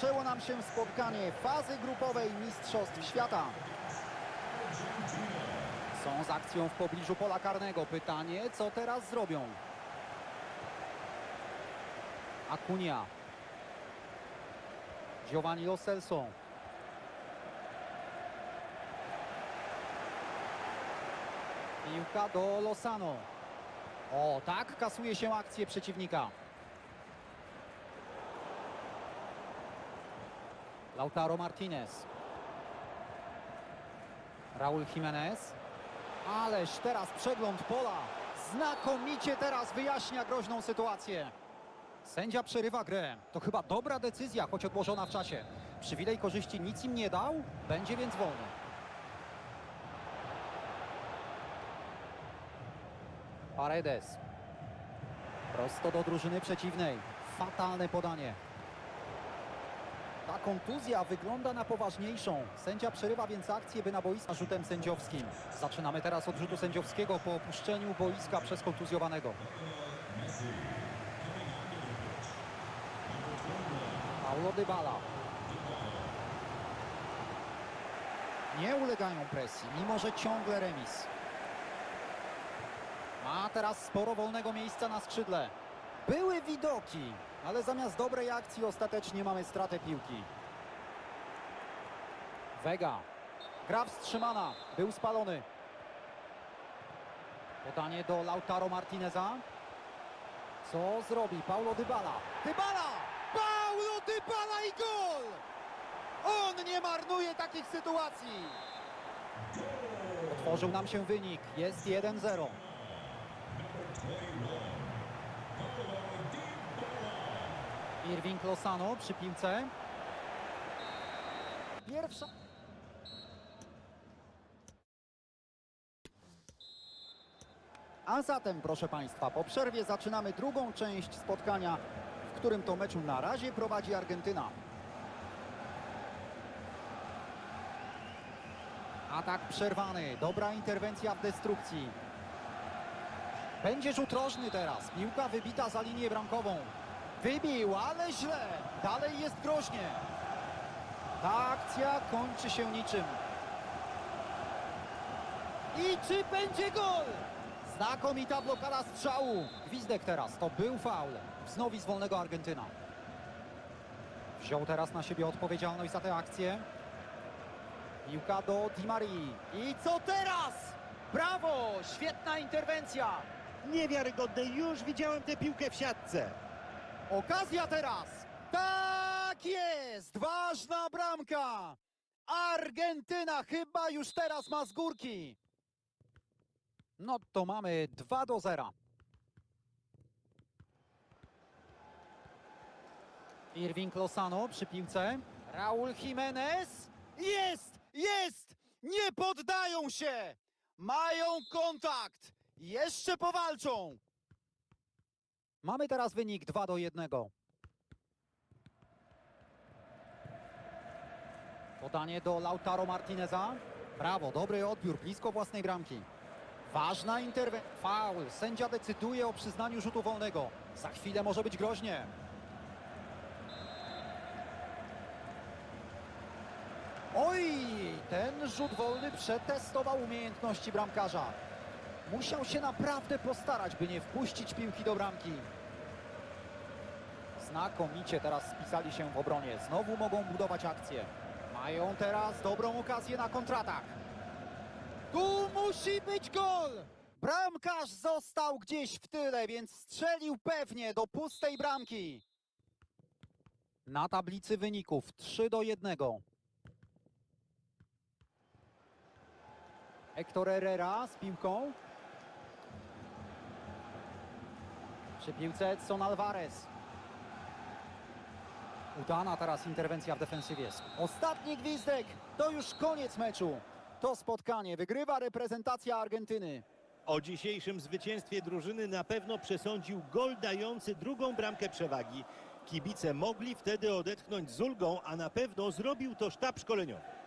Zaczęło nam się spotkanie fazy grupowej Mistrzostw Świata. Są z akcją w pobliżu pola karnego. Pytanie, co teraz zrobią? Acuna. Giovanni Lo Celso. Piłka do Lozano. O, tak kasuje się akcję przeciwnika. Lautaro Martinez. Raul Jimenez. Ależ teraz przegląd pola. Znakomicie teraz wyjaśnia groźną sytuację. Sędzia przerywa grę. To chyba dobra decyzja, choć odłożona w czasie. Przywilej korzyści nic im nie dał, będzie więc wolny. Paredes. Prosto do drużyny przeciwnej. Fatalne podanie. Ta kontuzja wygląda na poważniejszą. Sędzia przerywa więc akcję, by na boiska rzutem sędziowskim. Zaczynamy teraz od rzutu sędziowskiego po opuszczeniu boiska przez kontuzjowanego. Paulo Dybala. Nie ulegają presji, mimo że ciągle remis. Ma teraz sporo wolnego miejsca na skrzydle. Były widoki, ale zamiast dobrej akcji ostatecznie mamy stratę piłki. Vega. Gra wstrzymana. Był spalony. Podanie do Lautaro Martineza. Co zrobi Paulo Dybala? Dybala! Paulo Dybala i gol! On nie marnuje takich sytuacji. Otworzył nam się wynik. Jest 1-0. Irving Lozano przy piłce. Pierwsza. A zatem, proszę Państwa, po przerwie zaczynamy drugą część spotkania, w którym to meczu na razie prowadzi Argentyna. Atak przerwany, dobra interwencja w destrukcji. Będzie rzut rożny teraz, piłka wybita za linię bramkową. Wybił, ale źle, dalej jest groźnie. Ta akcja kończy się niczym. I czy będzie gol? Znakomita blokada strzału. Gwizdek teraz, to był faul. Wznowi z wolnego Argentyna. Wziął teraz na siebie odpowiedzialność za tę akcję. Piłka do Di Marii. I co teraz? Brawo! Świetna interwencja! Niewiarygodne, już widziałem tę piłkę w siatce. Okazja teraz! Tak jest! Ważna bramka! Argentyna chyba już teraz ma z górki. No to mamy 2 do 0. Irving Lozano przy piłce. Raul Jimenez. Jest! Jest! Nie poddają się! Mają kontakt! Jeszcze powalczą! Mamy teraz wynik 2 do 1. Podanie do Lautaro Martineza. Brawo, dobry odbiór, blisko własnej bramki. Ważna interwencja. Faul. Sędzia decyduje o przyznaniu rzutu wolnego. Za chwilę może być groźnie. Oj, ten rzut wolny przetestował umiejętności bramkarza. Musiał się naprawdę postarać, by nie wpuścić piłki do bramki. Znakomicie teraz spisali się w obronie. Znowu mogą budować akcję. Mają teraz dobrą okazję na kontratak. Tu musi być gol! Bramkarz został gdzieś w tyle, więc strzelił pewnie do pustej bramki. Na tablicy wyników 3 do 1. Hector Herrera z piłką. Przy piłce Edson Alvarez. Udana teraz interwencja w defensywie. Ostatni gwizdek, to już koniec meczu. To spotkanie wygrywa reprezentacja Argentyny. O dzisiejszym zwycięstwie drużyny na pewno przesądził gol dający drugą bramkę przewagi. Kibice mogli wtedy odetchnąć z ulgą, a na pewno zrobił to sztab szkoleniowy.